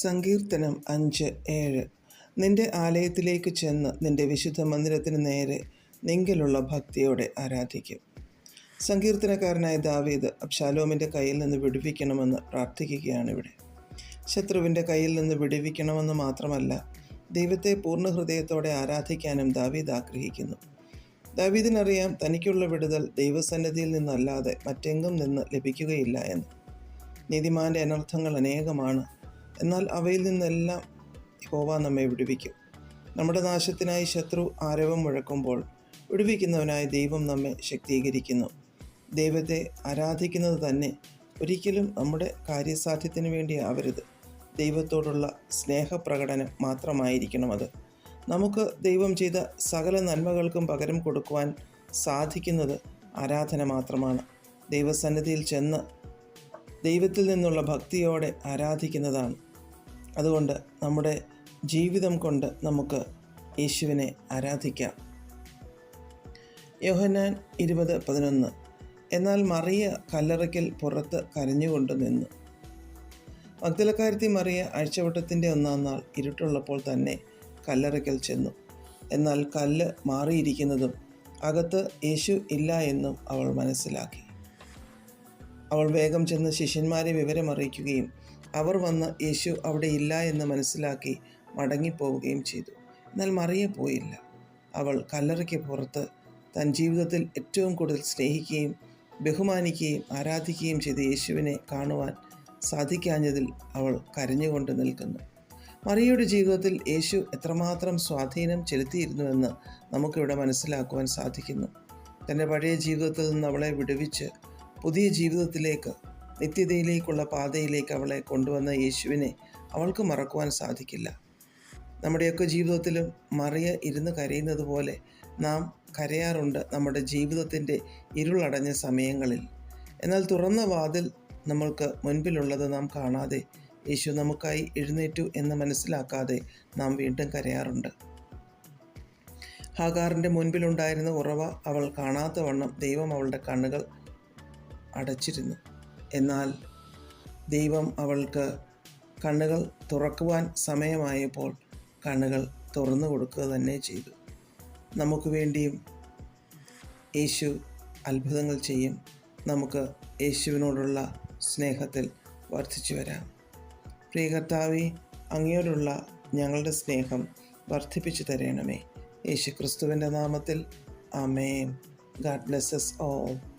സങ്കീർത്തനം അഞ്ച് ഏഴ്. നിന്റെ ആലയത്തിലേക്ക് ചെന്ന് നിന്റെ വിശുദ്ധ മന്ദിരത്തിന് നേരെ നിങ്കിലുള്ള ഭക്തിയോടെ ആരാധിക്കും. സങ്കീർത്തനക്കാരനായ ദാവീദ് അബ്ഷാലോമിന്റെ കയ്യിൽ നിന്ന് വിടുവിക്കണമെന്ന് പ്രാർത്ഥിക്കുകയാണ് ഇവിടെ ശത്രുവിന്റെ കയ്യിൽ നിന്ന് വിടുവിക്കണമെന്ന് മാത്രമല്ല ദൈവത്തെ പൂർണ ഹൃദയത്തോടെ ആരാധിക്കാനും ദാവീദ് ആഗ്രഹിക്കുന്നു. ദാവീദിനറിയാം തനിക്കുള്ള വിടുതൽ ദൈവസന്നദ്ധിയിൽ നിന്നല്ലാതെ മറ്റെങ്ങും നിന്ന് ലഭിക്കുകയില്ല എന്ന്. നീതിമാന്റെ അനർത്ഥങ്ങൾ അനേകമാണ്. എന്നാൽ അവയിൽ നിന്നെല്ലാം യഹോവ നമ്മെ വിടുവിക്കും. നമ്മുടെ നാശത്തിനായി ശത്രു ആരവം മുഴക്കുമ്പോൾ വിടുവിക്കുന്നവനായ ദൈവം നമ്മെ ശക്തീകരിക്കുന്നു. ദൈവത്തെ ആരാധിക്കുന്നത് തന്നെ ഒരിക്കലും നമ്മുടെ കാര്യസാധ്യത്തിന് വേണ്ടി ആവരുത്. ദൈവത്തോടുള്ള സ്നേഹപ്രകടനം മാത്രമായിരിക്കണം അത്. നമുക്ക് ദൈവം ചെയ്ത സകല നന്മകൾക്കും പകരം കൊടുക്കുവാൻ സാധിക്കുന്നത് ആരാധന മാത്രമാണ്. ദൈവസന്നിധിയിൽ ചെന്ന് ദൈവത്തിൽ നിന്നുള്ള ഭക്തിയോടെ ആരാധിക്കുന്നതാണ്. അതുകൊണ്ട് നമ്മുടെ ജീവിതം കൊണ്ട് നമുക്ക് യേശുവിനെ ആരാധിക്കാം. യോഹനാൻ ഇരുപത് പതിനൊന്ന്. എന്നാൽ മറിയ കല്ലറയ്ക്കൽ പുറത്ത് കരഞ്ഞുകൊണ്ട് നിന്നു. മഗ്ദലക്കാരത്തി മറിയ അഴിച്ചവട്ടത്തിന്റെ ഒന്നാം നാൾ ഇരുട്ടുള്ളപ്പോൾ തന്നെ കല്ലറയ്ക്കൽ ചെന്നു. എന്നാൽ കല്ല് മാറിയിരിക്കുന്നതും അകത്ത് യേശു ഇല്ല എന്നും അവൾ മനസ്സിലാക്കി. അവൾ വേഗം ചെന്ന് ശിഷ്യന്മാരെ വിവരമറിയിക്കുകയും അവർ വന്ന് യേശു അവിടെ ഇല്ല എന്ന് മനസ്സിലാക്കി മടങ്ങിപ്പോവുകയും ചെയ്തു. എന്നാൽ മറിയ പോയില്ല. അവൾ കല്ലറയ്ക്ക് പുറത്ത് തൻ ജീവിതത്തിൽ ഏറ്റവും കൂടുതൽ സ്നേഹിക്കുകയും ബഹുമാനിക്കുകയും ആരാധിക്കുകയും ചെയ്ത യേശുവിനെ കാണുവാൻ സാധിക്കാഞ്ഞതിൽ അവൾ കരഞ്ഞുകൊണ്ട് നിൽക്കുന്നു. മറിയയുടെ ജീവിതത്തിൽ യേശു എത്രമാത്രം സ്വാധീനം ചെലുത്തിയിരുന്നുവെന്ന് നമുക്കിവിടെ മനസ്സിലാക്കുവാൻ സാധിക്കുന്നു. തന്റെ പഴയ ജീവിതത്തിൽ നിന്ന് അവളെ വിടുവിച്ച് പുതിയ ജീവിതത്തിലേക്ക് നിത്യതയിലേക്കുള്ള പാതയിലേക്ക് അവളെ കൊണ്ടുവന്ന യേശുവിനെ അവൾക്ക് മറക്കുവാൻ സാധിക്കില്ല. നമ്മുടെയൊക്കെ ജീവിതത്തിലും മറിയ ഇരുന്ന് കരയുന്നത് പോലെ നാം കരയാറുണ്ട് നമ്മുടെ ജീവിതത്തിന്റെ ഇരുളടഞ്ഞ സമയങ്ങളിൽ. എന്നാൽ തുറന്ന വാതിൽ നമ്മൾക്ക് മുൻപിലുള്ളത് നാം കാണാതെ യേശു നമുക്കായി എഴുന്നേറ്റു എന്ന് മനസ്സിലാക്കാതെ നാം വീണ്ടും കരയാറുണ്ട്. ഹാഗാറിന്റെ മുൻപിലുണ്ടായിരുന്ന ഉറവ അവൾ കാണാത്തവണ്ണം ദൈവം അവളുടെ കണ്ണുകൾ അടച്ചിരുന്നു. എന്നാൽ ദൈവം അവൾക്ക് കണ്ണുകൾ തുറക്കുവാൻ സമയമായപ്പോൾ കണ്ണുകൾ തുറന്നു കൊടുക്കുക തന്നെ ചെയ്തു. നമുക്ക് വേണ്ടിയും യേശു അത്ഭുതങ്ങൾ ചെയ്യും. നമുക്ക് യേശുവിനോടുള്ള സ്നേഹത്തിൽ വർദ്ധിച്ചു വരാം. പ്രിയ കർത്താവെ അങ്ങയോടുള്ള ഞങ്ങളുടെ സ്നേഹം വർദ്ധിപ്പിച്ചു തരണമേ. യേശു ക്രിസ്തുവിന്റെ നാമത്തിൽ. ആമേൻ. God blesses all.